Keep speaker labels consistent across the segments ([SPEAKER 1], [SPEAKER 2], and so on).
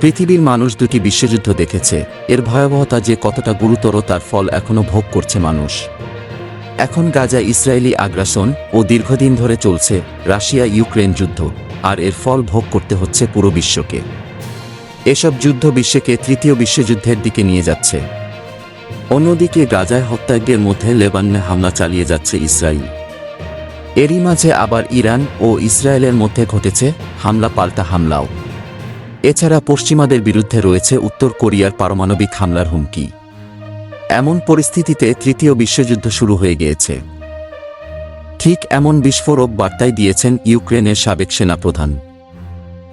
[SPEAKER 1] পৃথিবীর মানুষ দুটি বিশ্বযুদ্ধ দেখেছে। এর ভয়াবহতা যে কতটা গুরুতর তার ফল এখনও ভোগ করছে মানুষ। এখন গাজা ইসরায়েলি আগ্রাসন ও দীর্ঘদিন ধরে চলছে রাশিয়া ইউক্রেন যুদ্ধ, আর এর ফল ভোগ করতে হচ্ছে পুরো বিশ্বকে। এসব যুদ্ধ বিশ্বকে তৃতীয় বিশ্বযুদ্ধের দিকে নিয়ে যাচ্ছে। অন্যদিকে গাজায় হত্যাজ্ঞের মধ্যে লেবাননে হামলা চালিয়ে যাচ্ছে ইসরায়েল। এরই মাঝে আবার ইরান ও ইসরায়েলের মধ্যে ঘটেছে হামলা পাল্টা হামলাও। এছাড়া পশ্চিমাদের বিরুদ্ধে রয়েছে উত্তর কোরিয়ার পারমাণবিক হামলার হুমকি। এমন পরিস্থিতিতে তৃতীয় বিশ্বযুদ্ধ শুরু হয়ে গিয়েছে। ঠিক এমন বিস্ফোরক বার্তায় দিয়েছেন ইউক্রেনের সাবেক সেনাপ্রধান।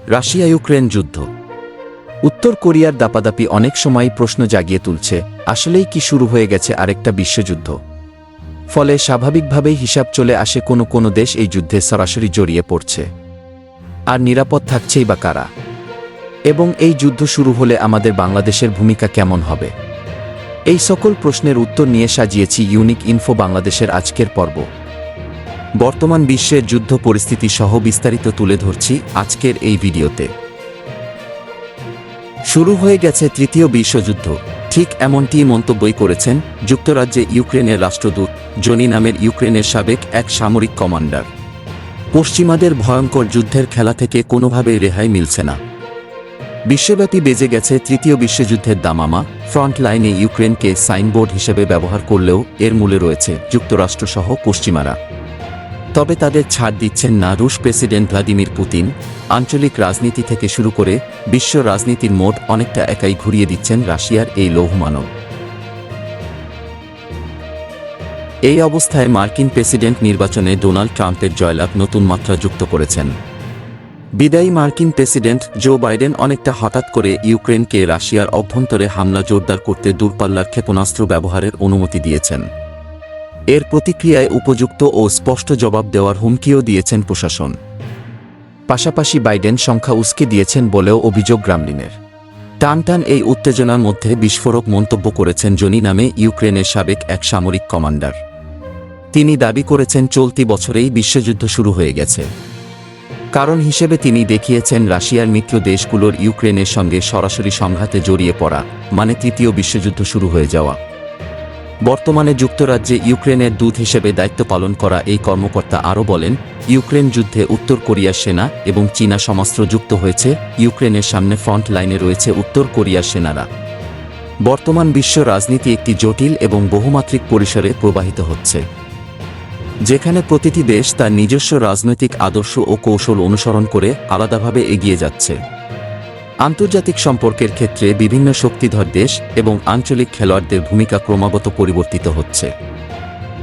[SPEAKER 1] রাশিয়া ইউক্রেন যুদ্ধ। উত্তর কোরিয়ার দাপাদাপি অনেক সময় প্রশ্ন জাগিয়ে তুলছে, আসলেই কি শুরু হয়ে গেছে আরেকটা বিশ্বযুদ্ধ? ফলে স্বাভাবিকভাবেই হিসাব চলে আসে কোনো কোনো দেশ এই যুদ্ধে সরাসরি জড়িয়ে পড়ছে। আর নিরাপদ থাকছেই বা কারা? এবং এই যুদ্ধ শুরু হলে আমাদের বাংলাদেশের ভূমিকা কেমন হবে? এই সকল প্রশ্নের উত্তর নিয়ে সাজিয়েছি ইউনিক ইনফো বাংলাদেশের আজকের পর্ব। বর্তমান বিশ্বের যুদ্ধ পরিস্থিতি সহ বিস্তারিত তুলে ধরছি আজকের এই ভিডিওতে। শুরু হয়ে গেছে তৃতীয় বিশ্বযুদ্ধ। ঠিক এমনটি মন্তব্যই করেছেন যুক্তরাজ্যে ইউক্রেনের রাষ্ট্রদূত জনি নামের ইউক্রেনের সাবেক এক সামরিক কমান্ডার। পশ্চিমাদের ভয়ঙ্কর যুদ্ধের খেলা থেকে কোনোভাবেই রেহাই মিলছে না। বিশ্বব্যাপী বেজে গেছে তৃতীয় বিশ্বযুদ্ধের দামামা ফ্রন্ট লাইনে ইউক্রেনকে সাইনবোর্ড হিসেবে ব্যবহার করলেও এর মূলে রয়েছে যুক্তরাষ্ট্রসহ পশ্চিমারা। তবে তাদের ছাড় দিচ্ছেন না রুশ প্রেসিডেন্ট ভ্লাদিমির পুতিন। আঞ্চলিক রাজনীতি থেকে শুরু করে বিশ্ব রাজনীতির মোট অনেকটা একাই ঘুরিয়ে দিচ্ছেন রাশিয়ার এই লৌহমানব এই অবস্থায় মার্কিন প্রেসিডেন্ট নির্বাচনে ডোনাল্ড ট্রাম্পের জয়লাভ নতুন মাত্রা যুক্ত করেছেন। বিদায়ী মার্কিন প্রেসিডেন্ট জো বাইডেন অনেকটা হঠাৎ করে ইউক্রেনকে রাশিয়ার অভ্যন্তরে হামলা জোরদার করতে দূরপাল্লার ক্ষেপণাস্ত্র ব্যবহারের অনুমতি দিয়েছেন। এর প্রতিক্রিয়ায় উপযুক্ত ও স্পষ্ট জবাব দেওয়ার হুমকিও দিয়েছেন প্রশাসন। পাশাপাশি বাইডেন সংখ্যা উস্কে দিয়েছেন বলেও অভিযোগ গ্রামলিনের। টান টান এই উত্তেজনার মধ্যে বিস্ফোরক মন্তব্য করেছেন জনি নামে ইউক্রেনের সাবেক এক সামরিক কমান্ডার। তিনি দাবি করেছেন, চলতি বছরেই বিশ্বযুদ্ধ শুরু হয়ে গেছে। কারণ হিসেবে তিনি দেখিয়েছেন রাশিয়ার মিত্র দেশগুলোর ইউক্রেনের সঙ্গে সরাসরি সংঘাতে জড়িয়ে পড়া মানে তৃতীয় বিশ্বযুদ্ধ শুরু হয়ে যাওয়া। বর্তমানে যুক্তরাজ্যে ইউক্রেনের দূত হিসেবে দায়িত্ব পালন করা এই কর্মকর্তা আরও বলেন, ইউক্রেন যুদ্ধে উত্তর কোরিয়ার সেনা এবং চীনা সমাস্ত্র যুক্ত হয়েছে, ইউক্রেনের সামনে ফ্রন্ট লাইনে রয়েছে উত্তর কোরিয়ার সেনারা। বর্তমান বিশ্ব রাজনীতি একটি জটিল এবং বহুমাত্রিক পরিসরে প্রবাহিত হচ্ছে। যেখানে প্রতিটি দেশ তার নিজস্ব রাজনৈতিক আদর্শ ও কৌশল অনুসরণ করে আলাদাভাবে এগিয়ে যাচ্ছে। আন্তর্জাতিক সম্পর্কের ক্ষেত্রে বিভিন্ন শক্তিধর দেশ এবং আঞ্চলিক খেলোয়াড়দের ভূমিকা ক্রমাগত পরিবর্তিত হচ্ছে।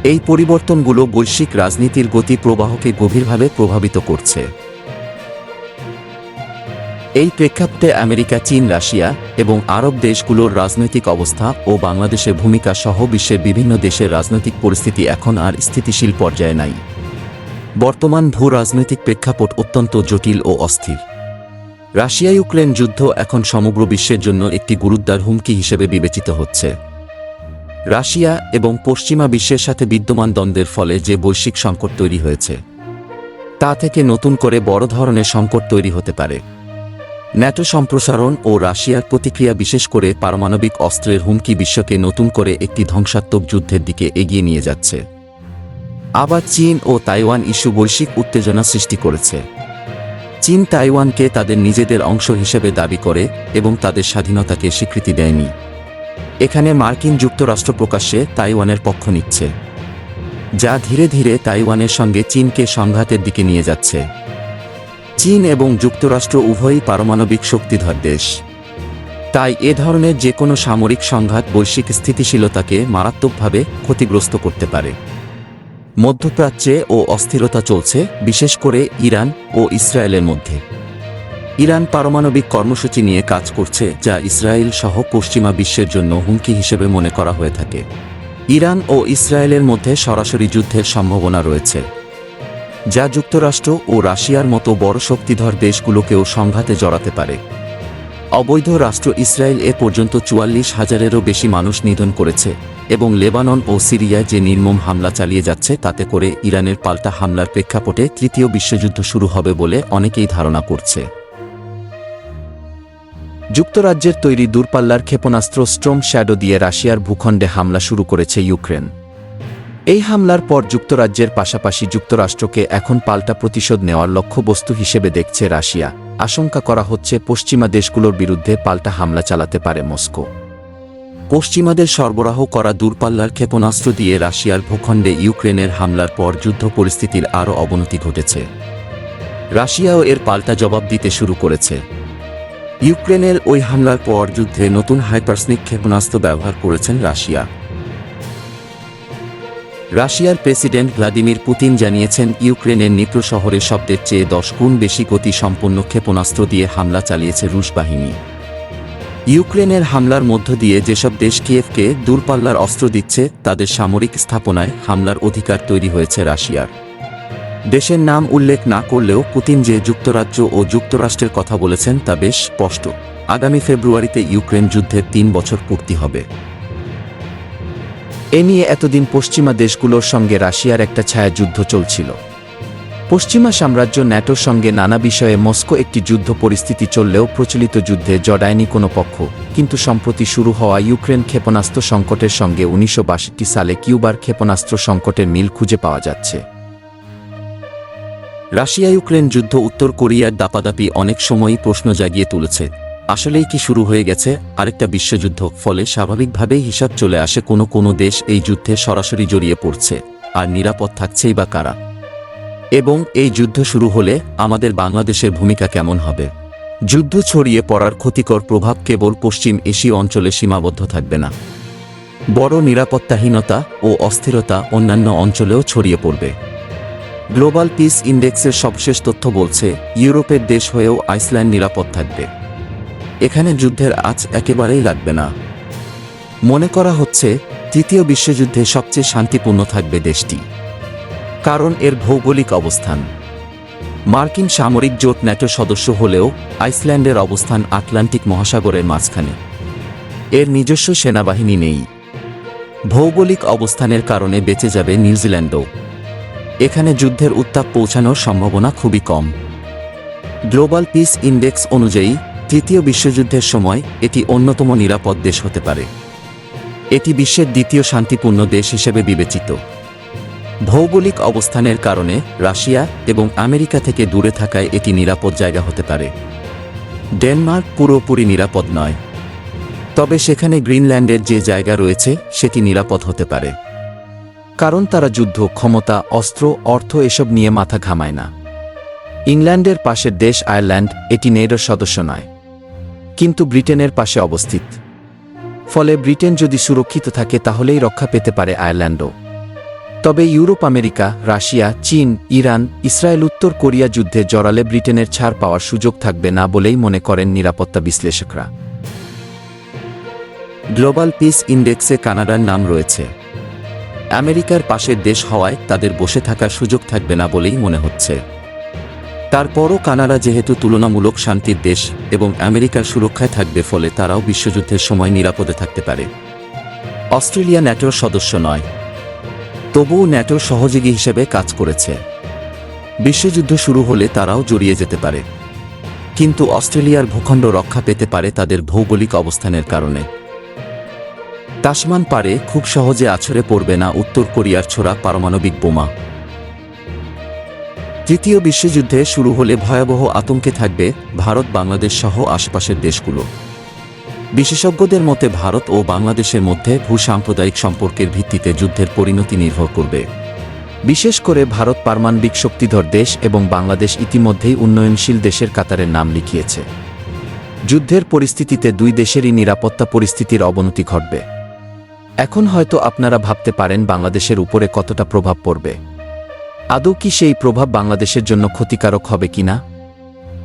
[SPEAKER 1] এই পরিবর্তনগুলো বৈশ্বিক রাজনীতির গতি প্রবাহকে গভীরভাবে প্রভাবিত করছে। এই প্রেক্ষাপটে আমেরিকা, চীন, রাশিয়া এবং আরব দেশগুলোর রাজনৈতিক অবস্থা ও বাংলাদেশের ভূমিকা সহ বিশ্বের বিভিন্ন দেশের রাজনৈতিক পরিস্থিতি এখন আর স্থিতিশীল পর্যায়ে নাই। বর্তমান ভূ রাজনৈতিক প্রেক্ষাপট অত্যন্ত জটিল ও অস্থির। রাশিয়া ইউক্রেন যুদ্ধ এখন সমগ্র বিশ্বের জন্য একটি গুরুদ্বার হুমকি হিসেবে বিবেচিত হচ্ছে। রাশিয়া এবং পশ্চিমা বিশ্বের সাথে বিদ্যমান দ্বন্দ্বের ফলে যে বৈশ্বিক সংকট তৈরি হয়েছে, তা থেকে নতুন করে বড় ধরনের সংকট তৈরি হতে পারে। ন্যাটো সম্প্রসারণ ও রাশিয়ার প্রতিক্রিয়া বিশেষ করে পারমাণবিক অস্ত্রের হুমকি বিশ্বকে নতুন করে একটি ধ্বংসাত্মক যুদ্ধের দিকে এগিয়ে নিয়ে যাচ্ছে। আবার চীন ও তাইওয়ান ইস্যু বৈশ্বিক উত্তেজনা সৃষ্টি করেছে। চীন তাইওয়ানকে তাদের নিজেদের অংশ হিসেবে দাবি করে এবং তাদের স্বাধীনতাকে স্বীকৃতি দেয়নি। এখানে মার্কিন যুক্তরাষ্ট্র প্রকাশ্যে তাইওয়ানের পক্ষ নিচ্ছে, যা ধীরে ধীরে তাইওয়ানের সঙ্গে চীনকে সংঘাতের দিকে নিয়ে যাচ্ছে। চীন এবং যুক্তরাষ্ট্র উভয়ই পারমাণবিক শক্তিধর দেশ। তাই এ ধরনের যে কোনো সামরিক সংঘাত বৈশ্বিক স্থিতিশীলতাকে মারাত্মকভাবে ক্ষতিগ্রস্ত করতে পারে। মধ্যপ্রাচ্যে ও অস্থিরতা চলছে, বিশেষ করে ইরান ও ইসরায়েলের মধ্যে। ইরান পারমাণবিক কর্মসূচি নিয়ে কাজ করছে, যা ইসরায়েল সহ পশ্চিমা বিশ্বের জন্য হুমকি হিসেবে মনে করা হয়ে থাকে। ইরান ও ইসরায়েলের মধ্যে সরাসরি যুদ্ধের সম্ভাবনা রয়েছে। যা যুক্তরাষ্ট্র ও রাশিয়ার মতো বড় শক্তিধর দেশগুলোকেও সংঘাতে জড়াতে পারে। অবৈধ রাষ্ট্র ইসরায়েল এ পর্যন্ত চুয়াল্লিশ হাজারেরও বেশি মানুষ নিধন করেছে এবং লেবানন ও সিরিয়ায় যে নির্মম হামলা চালিয়ে যাচ্ছে তাতে করে ইরানের পাল্টা হামলার প্রেক্ষাপটে তৃতীয় বিশ্বযুদ্ধ শুরু হবে বলে অনেকেই ধারণা করছে। যুক্তরাজ্যের তৈরি দূরপাল্লার ক্ষেপণাস্ত্র স্ট্রম শ্যাডো দিয়ে রাশিয়ার ভূখণ্ডে হামলা শুরু করেছে ইউক্রেন। এই হামলার পর যুক্তরাজ্যের পাশাপাশি যুক্তরাষ্ট্রকে এখন পাল্টা প্রতিশোধ নেওয়ার লক্ষ্যবস্তু হিসেবে দেখছে রাশিয়া। আশঙ্কা করা হচ্ছে পশ্চিমা দেশগুলোর বিরুদ্ধে পাল্টা হামলা চালাতে পারে মস্কো। পশ্চিমাদের সরবরাহ করা দূরপাল্লার ক্ষেপণাস্ত্র দিয়ে রাশিয়ার ভূখণ্ডে ইউক্রেনের হামলার পর যুদ্ধ পরিস্থিতির আরও অবনতি ঘটেছে। রাশিয়াও এর পাল্টা জবাব দিতে শুরু করেছে। ইউক্রেনের ওই হামলার পর যুদ্ধে নতুন হাইপারসনিক ক্ষেপণাস্ত্র ব্যবহার করেছেন রাশিয়া। রাশিয়ার প্রেসিডেন্ট ভ্লাদিমির পুতিন জানিয়েছেন, ইউক্রেনের নিপ্র শহরে শব্দের চেয়ে দশ গুণ বেশি গতি সম্পন্ন ক্ষেপণাস্ত্র দিয়ে হামলা চালিয়েছে রুশ বাহিনী। ইউক্রেনের হামলার মধ্য দিয়ে যেসব দেশ কিয়েভকে দূরপাল্লার অস্ত্র দিচ্ছে, তাদের সামরিক স্থাপনায় হামলার অধিকার তৈরি হয়েছে রাশিয়ার। দেশের নাম উল্লেখ না করলেও পুতিন যে যুক্তরাজ্য ও যুক্তরাষ্ট্রের কথা বলেছেন তা বেশ স্পষ্ট। আগামী ফেব্রুয়ারিতে ইউক্রেন যুদ্ধের তিন বছর পূর্তি হবে। এ নিয়ে এতদিন পশ্চিমা দেশগুলোর সঙ্গে রাশিয়ার একটা ছায়াযুদ্ধ চলছিল। পশ্চিমা সাম্রাজ্য ন্যাটোর সঙ্গে নানা বিষয়ে মস্কো একটি যুদ্ধ পরিস্থিতি চললেও প্রচলিত যুদ্ধে জড়ায়নি কোনো পক্ষ, কিন্তু সম্প্রতি শুরু হওয়া ইউক্রেন ক্ষেপণাস্ত্র সংকটের সঙ্গে উনিশশো বাষট্টি সালে কিউবার ক্ষেপণাস্ত্র সংকটের মিল খুঁজে পাওয়া যাচ্ছে। রাশিয়া ইউক্রেন যুদ্ধ উত্তর কোরিয়ার দাপাদাপি অনেক সময়ই প্রশ্ন জাগিয়ে তুলেছে। আসলেই কি শুরু হয়ে গেছে? আরেকটা বিশ্বযুদ্ধ, ফলে স্বাভাবিকভাবেই হিসাব চলে আসে কোনো কোনো দেশ এই যুদ্ধে সরাসরি জড়িয়ে পড়ছে। আর নিরাপদ থাকছেই বা কারা? এবং এই যুদ্ধ শুরু হলে আমাদের বাংলাদেশের ভূমিকা কেমন হবে? যুদ্ধ ছড়িয়ে পড়ার ক্ষতিকর প্রভাব কেবল পশ্চিম এশীয় অঞ্চলে সীমাবদ্ধ থাকবে না। বড় নিরাপত্তাহীনতা ও অস্থিরতা অন্যান্য অঞ্চলেও ছড়িয়ে পড়বে। গ্লোবাল পিস ইন্ডেক্সের সবশেষ তথ্য বলছে, ইউরোপের দেশ হয়েও আইসল্যান্ড নিরাপদ থাকবে। এখানে যুদ্ধের আজ একেবারেই লাগবে না। মনে করা হচ্ছে, তৃতীয় বিশ্বযুদ্ধে সবচেয়ে শান্তিপূর্ণ থাকবে দেশটি। কারণ এর ভৌগোলিক অবস্থান। মার্কিন সামরিক জোট ন্যাটো সদস্য হলেও আইসল্যান্ডের অবস্থান আটলান্টিক মহাসাগরের মাঝখানে। এর নিজস্ব সেনাবাহিনী নেই। ভৌগোলিক অবস্থানের কারণে বেঁচে যাবে নিউজিল্যান্ডও। এখানে যুদ্ধের উত্তাপ পৌঁছানোর সম্ভাবনা খুবই কম। গ্লোবাল পিস ইন্ডেক্স অনুযায়ী তৃতীয় বিশ্বযুদ্ধের সময় এটি অন্যতম নিরাপদ দেশ হতে পারে। এটি বিশ্বের দ্বিতীয় শান্তিপূর্ণ দেশ হিসেবে বিবেচিত। ভৌগোলিক অবস্থানের কারণে রাশিয়া এবং আমেরিকা থেকে দূরে থাকায় এটি নিরাপদ জায়গা হতে পারে। ডেনমার্ক পুরোপুরি নিরাপদ নয়। তবে সেখানে গ্রিনল্যান্ডের যে জায়গা রয়েছে, সেটি নিরাপদ হতে পারে। কারণ তারা যুদ্ধ, ক্ষমতা, অস্ত্র, অর্থ এসব নিয়ে মাথা ঘামায় না। ইংল্যান্ডের পাশের দেশ আয়ারল্যান্ড, এটি নেডোর সদস্য নয়। কিন্তু ব্রিটেনের পাশে অবস্থিত। ফলে ব্রিটেন যদি সুরক্ষিত থাকে, তাহলেই রক্ষা পেতে পারে আয়ারল্যান্ডও। তবে ইউরোপ, আমেরিকা, রাশিয়া, চীন, ইরান, ইসরায়েল, উত্তর কোরিয়া যুদ্ধে জড়ালে ব্রিটেনের ছাড় পাওয়ার সুযোগ থাকবে না বলেই মনে করেন নিরাপত্তা বিশ্লেষকরা। গ্লোবাল পিস ইন্ডেক্সে কানাডার নাম রয়েছে। আমেরিকার পাশের দেশ হওয়ায় তাদের বসে থাকার সুযোগ থাকবে না বলেই মনে হচ্ছে। তারপরও কানাডা যেহেতু তুলনামূলক শান্তির দেশ এবং আমেরিকার সুরক্ষায় থাকবে ফলে তারাও বিশ্বযুদ্ধের সময় নিরাপদে থাকতে পারে। অস্ট্রেলিয়া ন্যাটোর সদস্য নয়। তবুও ন্যাটোর সহযোগী হিসেবে কাজ করেছে। বিশ্বযুদ্ধ শুরু হলে তারাও জড়িয়ে যেতে পারে। কিন্তু অস্ট্রেলিয়ার ভূখণ্ড রক্ষা পেতে পারে তাদের ভৌগোলিক অবস্থানের কারণে। তাসমান পারে খুব সহজে আছড়ে পড়বে না উত্তর কোরিয়ার ছোড়া পারমাণবিক বোমা। তৃতীয় বিশ্বযুদ্ধে শুরু হলে ভয়াবহ আতঙ্কে থাকবে ভারত, বাংলাদেশ সহ আশপাশের দেশগুলো। বিশেষজ্ঞদের মতে ভারত ও বাংলাদেশের মধ্যে ভূসাম্প্রদায়িক সম্পর্কের ভিত্তিতে যুদ্ধের পরিণতি নির্ভর করবে। বিশেষ করে ভারত পারমাণবিক শক্তিধর দেশ এবং বাংলাদেশ ইতিমধ্যেই উন্নয়নশীল দেশের কাতারের নাম লিখিয়েছে। যুদ্ধের পরিস্থিতিতে দুই দেশেরই নিরাপত্তা পরিস্থিতির অবনতি ঘটবে। এখন হয়তো আপনারা ভাবতে পারেন বাংলাদেশের উপরে কতটা প্রভাব পড়বে। আদৌ কি সেই প্রভাব বাংলাদেশের জন্য ক্ষতিকারক হবে কিনা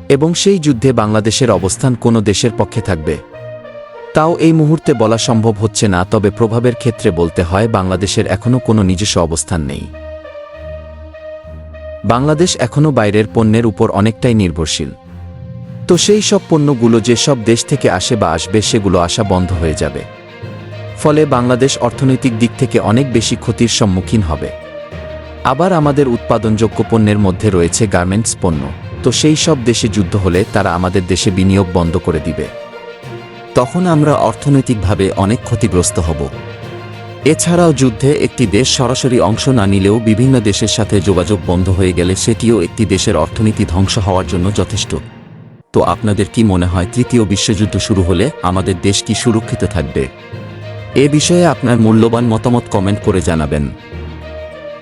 [SPEAKER 1] এবং সেই যুদ্ধে বাংলাদেশের অবস্থান কোনো দেশের পক্ষে থাকবে? তাও এই মুহূর্তে বলা সম্ভব হচ্ছে না, তবে প্রভাবের ক্ষেত্রে বলতে হয়, বাংলাদেশের এখনও কোনো নিজস্ব অবস্থান নেই। বাংলাদেশ এখনও বাইরের পণ্যের উপর অনেকটাই নির্ভরশীল। তো সেই সব পণ্যগুলো যেসব দেশ থেকে আসে বা আসবে, সেগুলো আসা বন্ধ হয়ে যাবে। ফলে বাংলাদেশ অর্থনৈতিক দিক থেকে অনেক বেশি ক্ষতির সম্মুখীন হবে। আবার আমাদের উৎপাদনযোগ্য পণ্যের মধ্যে রয়েছে গার্মেন্টস পণ্য। তো সেই সব দেশে যুদ্ধ হলে তারা আমাদের দেশে বিনিয়োগ বন্ধ করে দিবে। তখন আমরা অর্থনৈতিকভাবে অনেক ক্ষতিগ্রস্ত হব। এছাড়াও যুদ্ধে একটি দেশ সরাসরি অংশ না নিলেও বিভিন্ন দেশের সাথে যোগাযোগ বন্ধ হয়ে গেলে সেটিও একটি দেশের অর্থনীতি ধ্বংস হওয়ার জন্য যথেষ্ট। তো আপনাদের কি মনে হয় তৃতীয় বিশ্বযুদ্ধ শুরু হলে আমাদের দেশ কি সুরক্ষিত থাকবে? এ বিষয়ে আপনার মূল্যবান মতামত কমেন্ট করে জানাবেন।